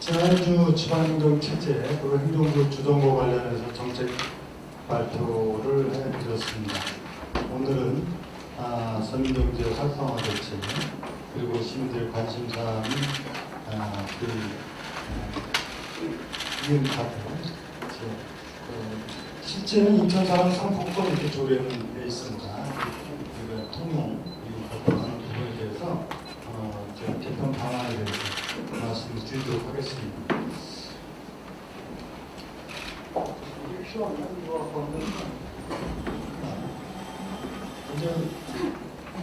지난주 지방행정 체제 그리고 행정부 주동과 관련해서 정책 발표를 해드렸습니다. 오늘은 아, 서민경제 활성화 대책 그리고 시민들의 관심사인 아, 그 어, 이음 카드 어, 실제는 인천사랑 상품권 이렇게 조례는 돼 있습니다. 우리가 통용 이음 카드 하는 부분에 대해서 어, 제가 개편 방안에 대해서 말씀을 드리도록 하겠습니다. 이제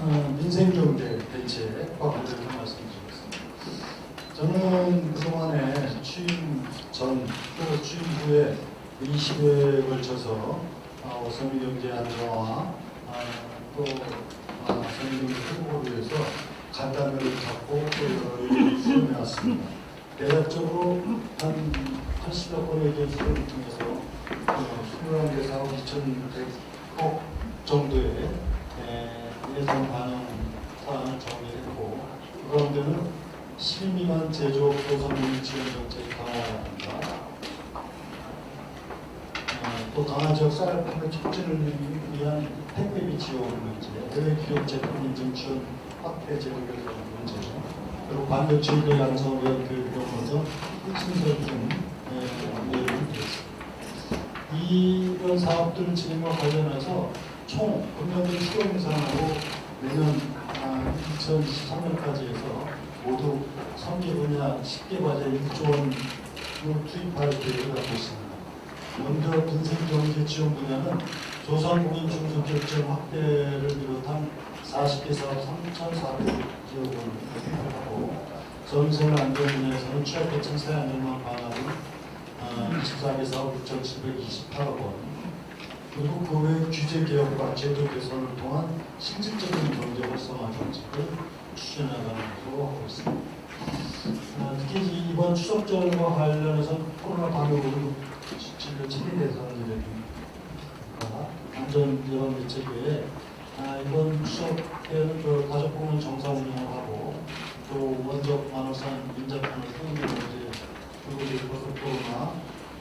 어, 민생경제 대책과 관련해서 말씀드리겠습니다. 저는 그동안에 취임 전 또 취임 후에 20회에 걸쳐서 어, 서민경제 안정화 아, 또 아, 서민경제 회복을 위해서 간담회를 잡고 그 수행해 왔습니다. 대략적으로 한 80여 건의 개수를 통해서 어, 21개 사업 2,100억 정도의 에, 예산 반영 사안을 정리했고 그 가운데는 10인 미만 제조업 소상공인 지원 정책 강화한다. 어, 또 강화지역 쌀 판매 촉진을 위한 택배비 지원 문제, 해외 기업 제품 인증 지원 확대 제도를 문제, 그리고 반대 제도 양성을 위한 교육 병원에서 신설 등 문제를 드렸습니다. 이런 사업들 진행과 관련해서 총 금년도 수용 예산으로 내년 2023년까지 아, 해서 모두 3개 분야 10개 과제 1조원으로 투입할 계획을 갖고 있습니다. 먼저 민생경제 지원 분야는 조선국인 중소기업체 확대를 비롯한 40개 사업 3,400여 원을 하고 전세 안전 분야에서는 취약계층 사회 안전망 강화 등 어, 13에서 9,728억 원 그리고 그 외 규제 개혁과 제도 개선을 통한 실질적인 경제 활성화 정책을 추진해나가는 것으로 하고 있습니다. 아, 특히 이번 추석절과 관련해서 코로나 방역으로 진료 체계 대상들과 안전 예방 대책에 아, 이번 추석에는 그 가족 공원 정상 운영을 하고 또 원적 만월산 인접하는 통제 그리고 이제 버섯 코로나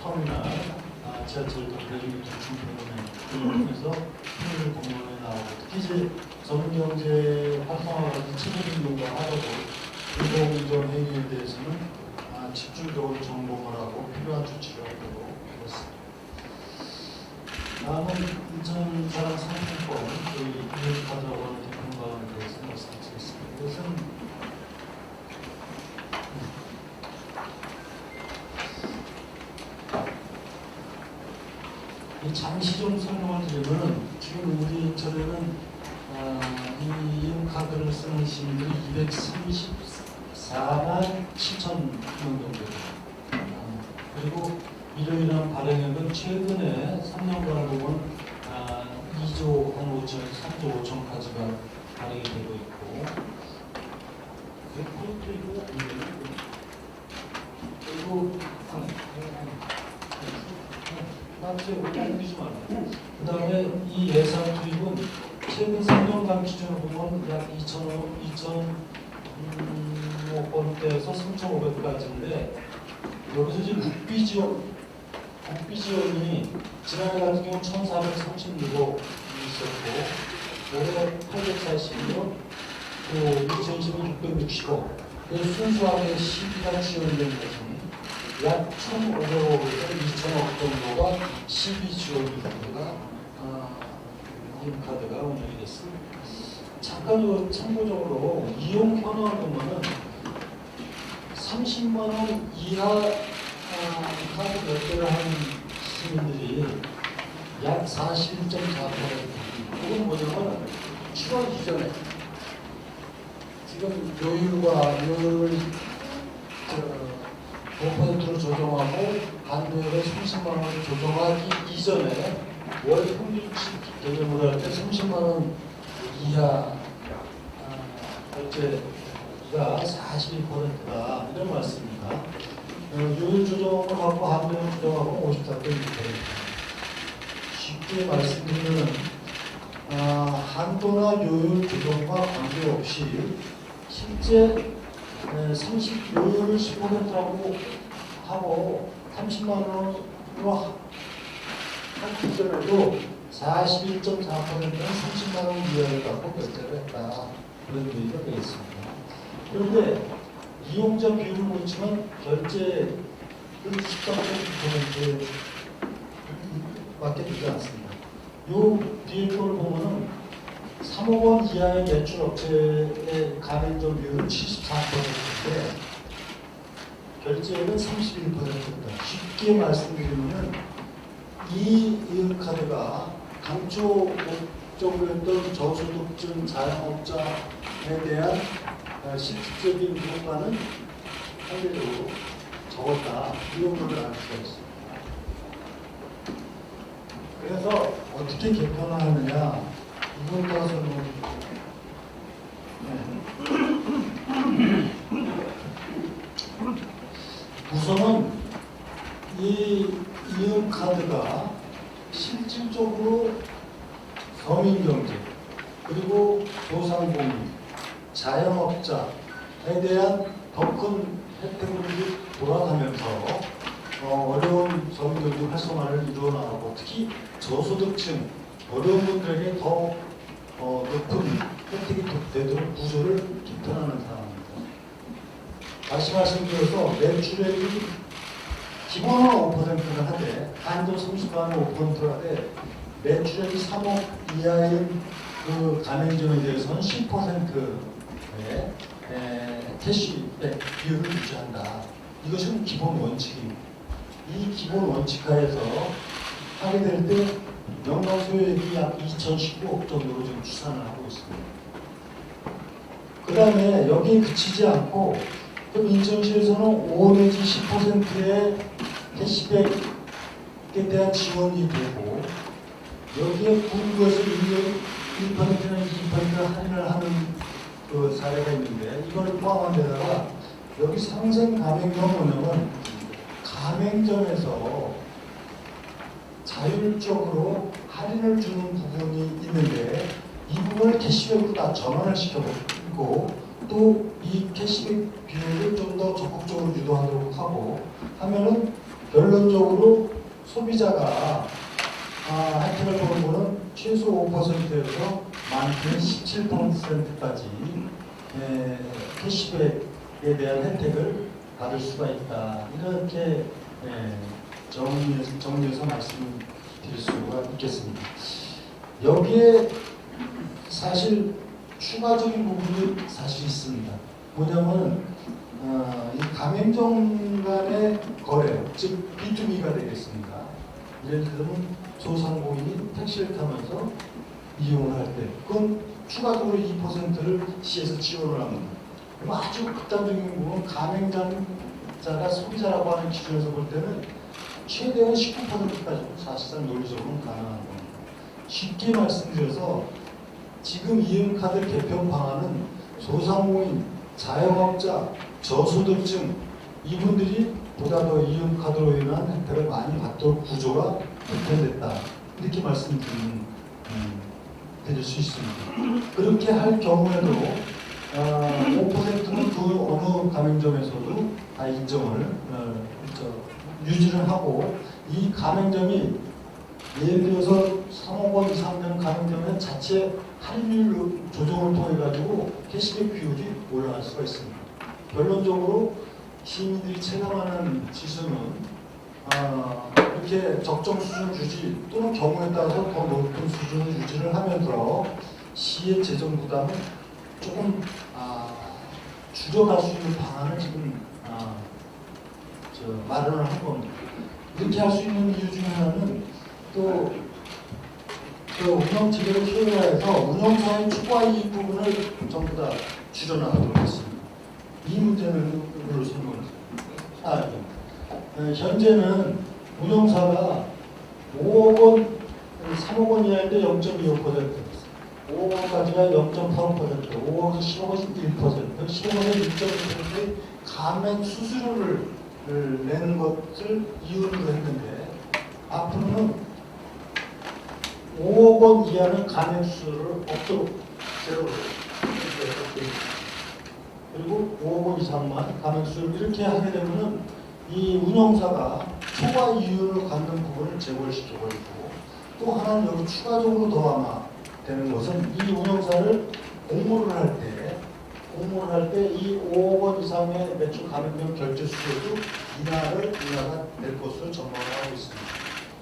터미널 아, 지하철 대중교 중심병원에 통해서 통일 공연에 나오고 특히 이제 전문경제 활성화 같은 체계적인 농가하고 공공이전 행위에 대해서는 아, 집중적으로 점검을 하고 필요한 조치를 하도록. 다음은 인천사랑 상품권 저희 이웃카드라고 하는 대표방에 대해서 말씀드리겠습니다. 이것은 이 잠시 좀 설명을 드리면 지금 우리 인천에는 아, 이 이용카드를 쓰는 시민들이 234만 7천 명 정도 됩니다. 아, 그리고 인한 발행액은 최근에 3년간 보면 아, 2조 한 5천, 3조 5천 까지가 발행이 되고 있고. 그리고 그리고 나 한테 올리지 말고 그 다음에 이 예산 투입은 최근 3년간 기준으로 보면 약 2,000억, 2,000억 원대에서 3,500까지인데 여기서 지금 국비 지원, 국비 지원이 지난해 같은 경우 1,436억 있었고 올해 840억, 또 2010년 660억. 그 순수하게 12가 지원된 것은 약 1,500억에서 2,000억 정도가 12 지원이 됩니다. 아, 이 카드가 운영이 됐습니다. 잠깐 요 참고적으로 이용 현황을 보면은 30만 원 이하 아, 카드 몇 개를 한 시민들이 약 41.4%. 그건 뭐냐면 추가 이전에 지금 요율과 요율을 저, 5%로 조정하고 반도액을 30만 원을 조정하기 이전에 월 평균치 개념으로 할 때 30만 원 이하 아, 결제가 42%다 이런 말씀입니다. 어, 요율 조정을 갖고 반도액 조정하고 54.6%입니다. 쉽게 말씀드리면 아, 한도나 요율 조정과 관계없이 실제 30 요율을 15%라고 하고 30만 원으로 한 기점에도 41.4%는 30만 원 이하를 갖고 결제를 했다. 그런 얘기가 되어 있습니다. 그런데 이용자 비율을 보시면 결제 13.9% 밖에 되지 않습니다. 요 뒤에 거를 보면은 3억 원 이하의 매출 업체의 가맹점 비율은 74%인데 결제액은 31%입니다. 쉽게 말씀드리면 이 이은카드가 당초 목적이었던 저소득층 자영업자에 대한 어, 실질적인 효과는 상대적으로 적었다. 이런 걸알 수가 있습니다. 그래서 어떻게 개편하느냐 이걸 따라서는 네. 우선은 이 이용 카드가 실질적으로 서민 경제 그리고 소상공인 자영업자에 대한 더 큰 혜택들이 돌아가면서 어, 어려운 서민경제 활성화를 이루어 나가고 특히 저소득층 어려운 분들에게 더 어, 높은 혜택이 되도록 구조를 개편하는 상황입니다. 다시 말씀드려서 매출액이 기본은 5%를 하되 한도 30만원 5%를 하되 매출액이 3억 이하인 그 가맹점에 대해서는 10%의 캐시백 비율을 유지한다. 이것은 기본 원칙입니다. 이 기본 원칙 하에서 하게 될때 연간 소액이 약 2,019억 정도로 지금 추산을 하고 있습니다. 그 다음에 여기에 그치지 않고 그럼 인천시에서는 5 내지 10%의 캐시백에 대한 지원이 되고 여기에 것을 1%는 2%를 할인을 하는 그 사례가 있는데 이걸 포함한 데다가 여기 상생 가맹점 운영은 가맹점에서 자율적으로 할인을 주는 부분이 있는데 이 부분을 캐시백으로 다 전환을 시켜보고 또 이 캐시백 비율을 좀 더 적극적으로 유도하도록 하고 하면은 결론적으로 소비자가 아, 혜택을 보는 거는 최소 5%에서 많게는 17%까지 에, 캐시백에 대한 혜택을 받을 수가 있다. 이렇게 에, 정리해서, 정리해서 말씀드릴 수가 있겠습니다. 여기에 사실 추가적인 부분이 사실 있습니다. 뭐냐면 어, 이 가맹점 간의 거래, 즉 B2B가 되겠습니다. 예를 들면 소상공인이 택시를 타면서 이용을 할 때, 그건 추가적으로 2%를 시에서 지원을 합니다. 아주 극단적인 부분 가맹점자가 소비자라고 하는 기준에서 볼 때는 최대한 19%까지 사실상 논리적으로는 가능한 겁니다. 쉽게 말씀드려서 지금 이음카드 개편 방안은 소상공인, 자영업자, 저소득층 이분들이 보다 더 이음카드로 인한 혜택을 많이 받도록 구조가 개편됐다. 이렇게 말씀드리는 음, 드릴 수 있습니다. 그렇게 할 경우에도 어, 5%는 그 어느 가맹점에서도 다 인정을 어, 저, 유지를 하고 이 가맹점이 예를 들어서 3억 원 이상 되는 가맹점은 자체 할인율 조정을 통해 가지고 캐시백 비율이 올라갈 수가 있습니다. 결론적으로 시민들이 체감하는 지수는 아, 이렇게 적정 수준 유지 또는 경우에 따라서 더 높은 수준을 유지를 하면서 시의 재정 부담을 조금 아, 줄여갈 수 있는 방안을 지금 아, 저, 마련을 한 겁니다. 이렇게 할 수 있는 이유 중에 하나는 또 그 운영 체계를 효율화해서 운영사의 추가 이익 부분을 전부 다 줄여나가도록 했습니다. 이 문제는 별로 생각을 아, 네. 네, 현재는 운영사가 5억 원, 3억 원 이하일 때 0.25%, 5억 원까지가 0.85%, 5억에서 10억은 1%, 10억에서 1.1%의 감액 수수료를 내는 것을 이유로 했는데 앞으로는 5억 원 이하는 감액 수수료를 없도록 제로로 그리고 5억 원 이상만 감액 수를 이렇게 하게 되면은 이 운영사가 초과 이윤을 갖는 부분을 제고시켜 버리고 또 하나는 여기 추가적으로 더 아마 되는 것은 이 운영사를 공모를 할 때 공모를 할 때 이 5억 원 이상의 매출 감액명 결제 수수료도 인하를 인하가 될 것으로 전망을 하고 있습니다.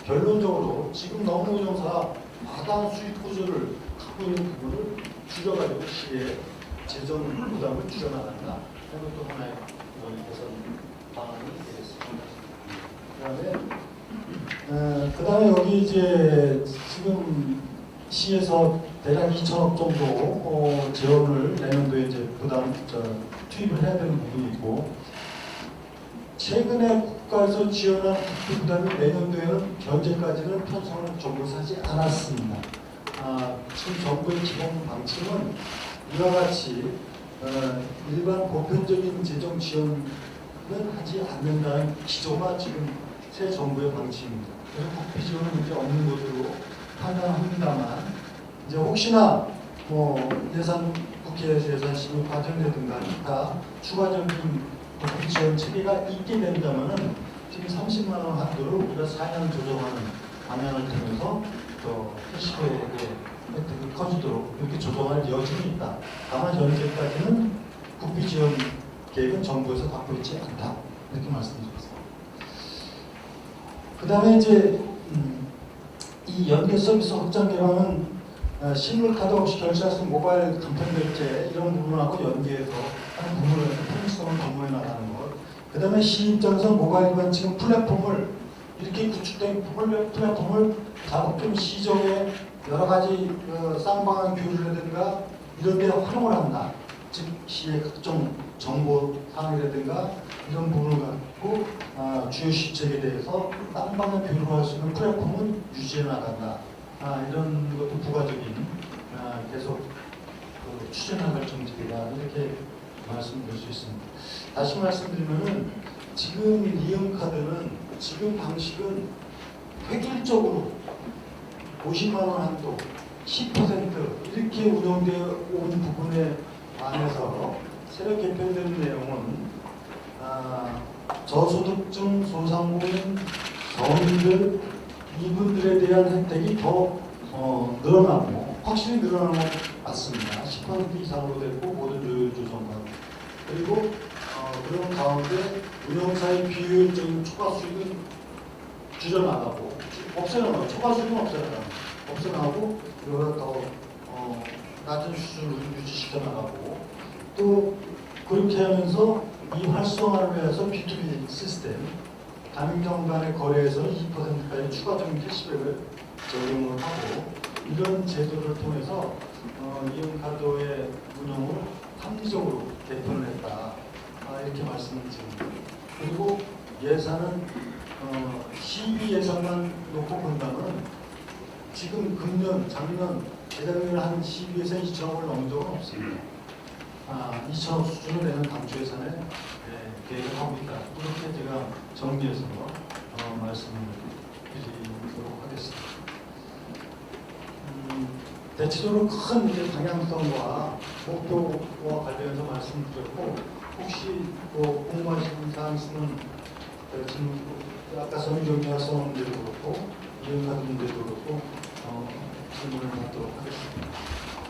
결론적으로 지금 너무 운영사가 마다한 수익 구조를 갖고 있는 부분을 줄여가지고 시에 재정 부담을 줄여나간다. 이것도 하나의 이번 개선 방안이 되겠습니다. 그 다음에 어, 그 다음에 여기 이제 지금 시에서 대략 2천억 정도 어, 재원을 내년도에 이제 부담 저, 투입을 해야 되는 부분이 있고 최근에 국가에서 지원한 국비 부담이 내년도에는 현재까지는 편성을 종료하지 않았습니다. 아, 지금 정부의 기본 방침은 이와 같이 어, 일반 보편적인 재정 지원은 하지 않는다는 기조가 지금 새 정부의 방침입니다. 그래서 국비 지원은 이제 없는 것으로 판단합니다만 이제 혹시나 뭐 예산 국회에서 예산 심의 과정이라든가 기타 추가적인 국비 지원 체계가 있게 된다면은 지금 30만 원 한도를 우리가 4년 조정하는 방향을 통해서 더 해시태그의 혜택이 커지도록 이렇게 조정할 여지는 있다. 다만 현재까지는 국비 지원 계획은 정부에서 갖고 있지 않다. 이렇게 말씀드리겠습니다. 그 다음에 이제 음, 이 연계 서비스 확장 개방은 어, 실물 카드 없이 결제할 수 있는 모바일 간편 결제 이런 부분하고 연계해서 하는 부분을 편의성을 공모해 나가는 것. 그 다음에 시 입장에서 모바일 기반 지금 플랫폼을 이렇게 구축된 플랫- 플랫폼을 가급적 시정에 여러 가지 그 쌍방향 교류라든가 이런 데 활용을 한다. 즉 시의 각종 정보 사항이라든가 이런 부분을 갖고 아, 주요 시책에 대해서 쌍방향 교류를 할 수 있는 플랫폼은 유지해 나간다. 아, 이런 것도 부가적인 아, 계속 그 추진나갈 정책이다 이렇게 말씀드릴 수 있습니다. 다시 말씀드리면은 지금 이용 카드는 지금 방식은 획일적으로 50만 원 한도 10% 이렇게 운영되어 온 부분에 반해서 새로 개편되는 내용은 아, 저소득층 소상공인 서민들 이분들에 대한 혜택이 더 어, 늘어나고 확실히 늘어나는 것 맞습니다. 10% 이상으로 됐고 모든 요율 조정과 그리고 어, 그런 가운데 운영사의 비효율적인 초과 수익은 줄여나가고 없애나가고 초과 수익은 없애나가고 없애나가고 그거를 더 어, 낮은 수준으로 유지시켜 나가고 또 그렇게 하면서 이 활성화를 위해서 B2B 시스템 가맹점 간의 거래에서 2%까지 추가적인 캐시백을 적용을 하고 이런 제도를 통해서 어, 이용카드의 운영을 합리적으로 개편을 했다 아, 이렇게 말씀을 드립니다. 그리고 예산은 어, 12 예산만 놓고 본다면 지금 금년, 작년, 재작년 한 12에서 2천억을 넘은 적은 없습니다. 아, 2천억 수준을 내는 당초 예산에 예, 계획을 하고 있다. 이렇게 제가 정리해서 어, 말씀을 드리도록 하겠습니다. 음, 대체적으로 큰 이제 방향성과 목표와 관련해서 말씀드렸고 혹시 뭐 궁금하신 사항 있으면 어, 지금 아까 활성화 문제도 그렇고 문제도 그렇고 어, 질문